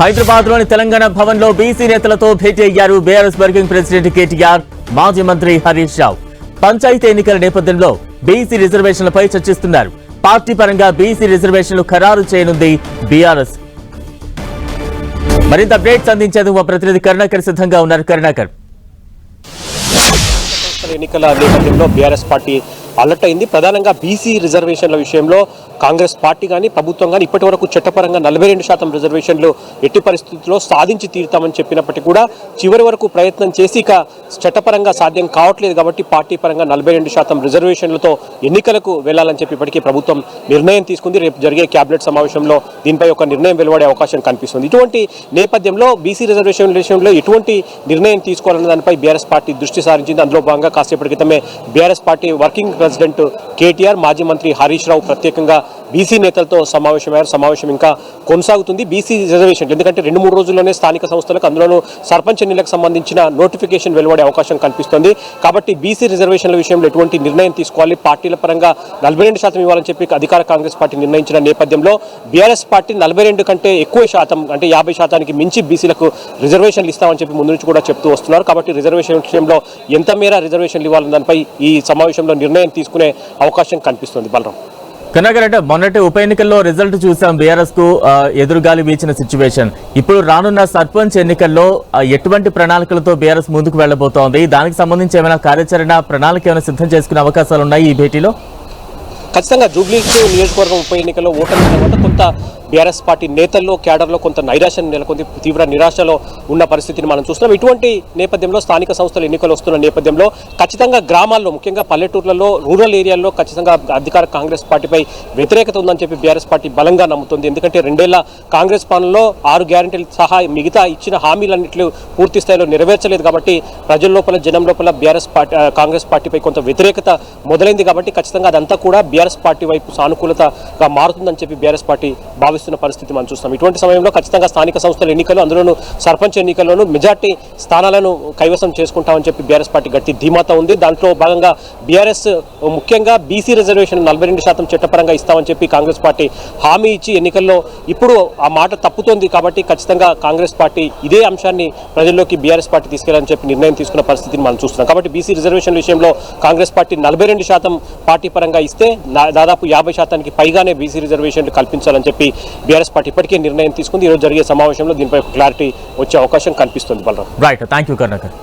హైదరాబాద్లోని తెలంగాణ భవన్లో బీసీ నేతలతో భేటీ అయ్యారు బీఆర్ఎస్ వర్కింగ్ ప్రెసిడెంట్ కేటీఆర్ మాజీ మంత్రి హరీష్ రావు. పంచాయతీ ఎన్నికల నేపథ్యంలో బీసీ రిజర్వేషన్లపై చర్చిస్తున్నారు. పార్టీ పరంగా బీసీ రిజర్వేషన్లు ఖరారు చేయనుంది బీఆర్ఎస్. మరింత అప్డేట్స్ అందించేందుకు మా ప్రతినిధి కరుణాకర్ సిద్ధంగా ఉన్నారు. కరుణాకర్. ఎన్నికల నేపథ్యంలో బీఆర్ఎస్ పార్టీ అలర్ట్ అయింది. ప్రధానంగా బీసీ రిజర్వేషన్ల విషయంలో కాంగ్రెస్ పార్టీ కానీ ప్రభుత్వం కానీ ఇప్పటి వరకు చట్టపరంగా నలభై రెండు శాతం రిజర్వేషన్లు ఎట్టి పరిస్థితుల్లో సాధించి తీరుతామని చెప్పినప్పటికీ కూడా చివరి వరకు ప్రయత్నం చేసి ఇక చట్టపరంగా సాధ్యం కావట్లేదు కాబట్టి పార్టీ పరంగా నలభై రెండు శాతం రిజర్వేషన్లతో ఎన్నికలకు వెళ్ళాలని చెప్పి ఇప్పటికీ ప్రభుత్వం నిర్ణయం తీసుకుంది. రేపు జరిగే క్యాబినెట్ సమావేశంలో దీనిపై ఒక నిర్ణయం వెలువడే అవకాశం కనిపిస్తుంది. ఇటువంటి నేపథ్యంలో బీసీ రిజర్వేషన్ విషయంలో ఎటువంటి నిర్ణయం తీసుకోవాలన్న దానిపై బీఆర్ఎస్ పార్టీ దృష్టి సారించింది. అందులో భాగంగా కాసేపటి క్రితమే BRS party working president KTR మాజీ మంత్రి హరీష్ రావు ప్రత్యేకంగా బీసీ నేతలతో సమావేశమయ్యారు. సమావేశం ఇంకా కొనసాగుతుంది. బీసీ రిజర్వేషన్ ఎందుకంటే రెండు మూడు రోజుల్లోనే స్థానిక సంస్థలకు అందులోనూ సర్పంచ్ ఎన్నికలకు సంబంధించిన నోటిఫికేషన్ వెలువడే అవకాశం కనిపిస్తుంది. కాబట్టి బీసీ రిజర్వేషన్ల విషయంలో ఎటువంటి నిర్ణయం తీసుకోవాలి? పార్టీల పరంగా నలభై రెండు శాతం ఇవ్వాలని చెప్పి అధికార కాంగ్రెస్ పార్టీ నిర్ణయించిన నేపథ్యంలో బీఆర్ఎస్ పార్టీ నలభై రెండు కంటే ఎక్కువ శాతం అంటే యాభై శాతానికి మించి బీసీలకు రిజర్వేషన్లు ఇస్తామని చెప్పి ముందు నుంచి కూడా చెప్తూ వస్తున్నారు. కాబట్టి రిజర్వేషన్ విషయంలో ఎంత మేర రిజర్వేషన్లు ఇవ్వాలని దానిపై ఈ సమావేశంలో నిర్ణయం తీసుకునే అవకాశం కనిపిస్తుంది. బలరాం. కరుణాకర్ మొన్నటి ఉప ఎన్నికల్లో రిజల్ట్ చూసాం బీఆర్ఎస్కు ఎదురుగాలి వీచిన సిచ్యువేషన్ ఇప్పుడు రానున్న సర్పంచ్ ఎన్నికల్లో ఎటువంటి ప్రణాళికలతో బీఆర్ఎస్ ముందుకు వెళ్ళబోతోంది దానికి సంబంధించి ఏమైనా కార్యాచరణ ప్రణాళిక ఏమైనా సిద్ధం చేసుకునే అవకాశాలు ఉన్నాయి ఈ భేటీలో? ఖచ్చితంగా జూబ్లీస్ నియోజకవర్గం ఉప ఎన్నికల్లో ఓటమి తర్వాత కొంత బీఆర్ఎస్ పార్టీ నేతల్లో క్యాడర్లో కొంత నైరాశ్యం నెలకొంది తీవ్ర నిరాశలో ఉన్న పరిస్థితిని మనం చూస్తున్నాం. ఇటువంటి నేపథ్యంలో స్థానిక సంస్థల ఎన్నికలు వస్తున్న నేపథ్యంలో ఖచ్చితంగా గ్రామాల్లో ముఖ్యంగా పల్లెటూర్లలో రూరల్ ఏరియాల్లో ఖచ్చితంగా అధికార కాంగ్రెస్ పార్టీపై వ్యతిరేకత ఉందని చెప్పి బీఆర్ఎస్ పార్టీ బలంగా నమ్ముతుంది. ఎందుకంటే రెండేళ్ళ కాంగ్రెస్ పాలనలో ఆరు గ్యారంటీలు సహా మిగతా ఇచ్చిన హామీలన్నింటిలో పూర్తి స్థాయిలో నెరవేర్చలేదు కాబట్టి ప్రజల లోపల జనం లోపల బీఆర్ఎస్ పార్టీ కాంగ్రెస్ పార్టీపై కొంత వ్యతిరేకత మొదలైంది కాబట్టి ఖచ్చితంగా అదంతా కూడా బీఆర్ఎస్ పార్టీ వైపు సానుకూలతగా మారుతుందని చెప్పి బీఆర్ఎస్ పార్టీ భావిస్తున్న పరిస్థితి మనం చూస్తాం. ఇటువంటి సమయంలో ఖచ్చితంగా స్థానిక సంస్థల ఎన్నికలు అందులోనూ సర్పంచ్ ఎన్నికల్లోనూ మెజార్టీ స్థానాలను కైవసం చేసుకుంటామని చెప్పి బీఆర్ఎస్ పార్టీ గట్టి ధీమాత ఉంది. దాంట్లో భాగంగా బీఆర్ఎస్ ముఖ్యంగా బీసీ రిజర్వేషన్ నలభై రెండు శాతం చట్టపరంగా ఇస్తామని చెప్పి కాంగ్రెస్ పార్టీ హామీ ఇచ్చి ఎన్నికల్లో ఇప్పుడు ఆ మాట తప్పుతోంది కాబట్టి ఖచ్చితంగా కాంగ్రెస్ పార్టీ ఇదే అంశాన్ని ప్రజల్లోకి బీఆర్ఎస్ పార్టీ తీసుకెళ్ళని చెప్పి నిర్ణయం తీసుకున్న పరిస్థితిని మనం చూస్తున్నాం. కాబట్టి బీసీ రిజర్వేషన్ విషయంలో కాంగ్రెస్ పార్టీ నలభై రెండు శాతం పార్టీ పరంగా ఇస్తే దాదాపు యాభై శాతానికి పైగానే బీసీ రిజర్వేషన్లు కల్పించాలని చెప్పి బీఆర్ఎస్ పార్టీ ఇప్పటికే నిర్ణయం తీసుకుంది. ఈరోజు జరిగే సమావేశంలో దీనిపై క్లారిటీ వచ్చే అవకాశం కనిపిస్తుంది Balaram. Right thank you Karnakar